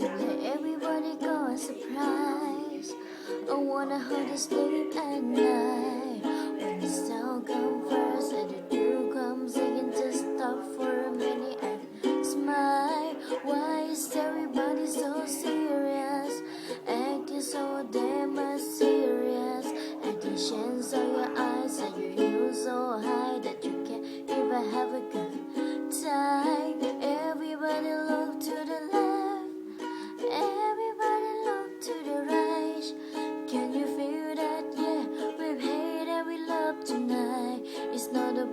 let everybody go a surprise. I wanna hold you sleep at night.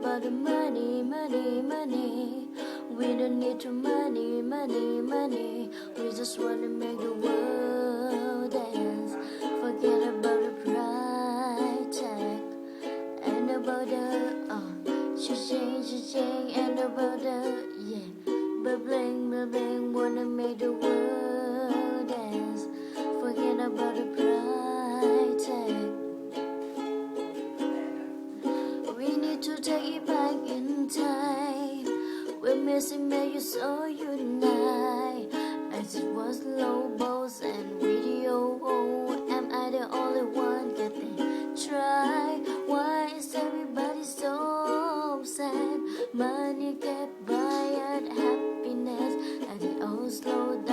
About the money, money, money. We don't need your money, money, money. We just wanna make the world dance. Forget about the price tag and about the uh, cha-ching, cha-ching, and about the yeah. Bubbling, bubbling, wanna make the We're missing make you so unite. As it was low balls and video. Oh, am I the only one getting try? Why is everybody so sad? Money get by and happiness. And they all slow down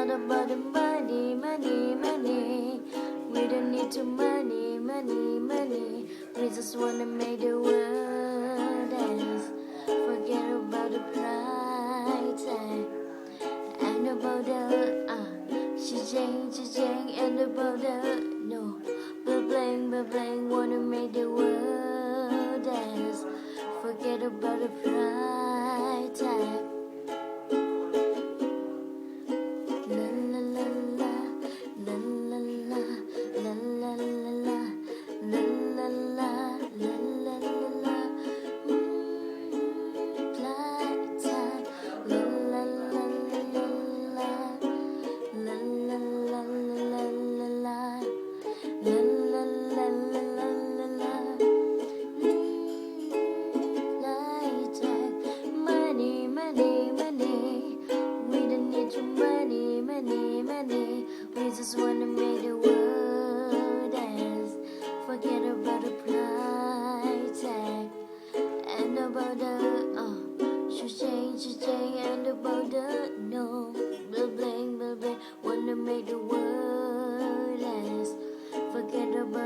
About the money, money, money. We don't need to money, money, money. We just wanna make the world dance. Forget about the price tag and about the uh, cha-ching, cha-ching, and about the no, bubbling, wanna make the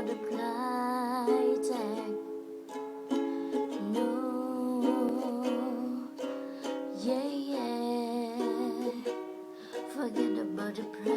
the. No, yeah, yeah. Forget about the price.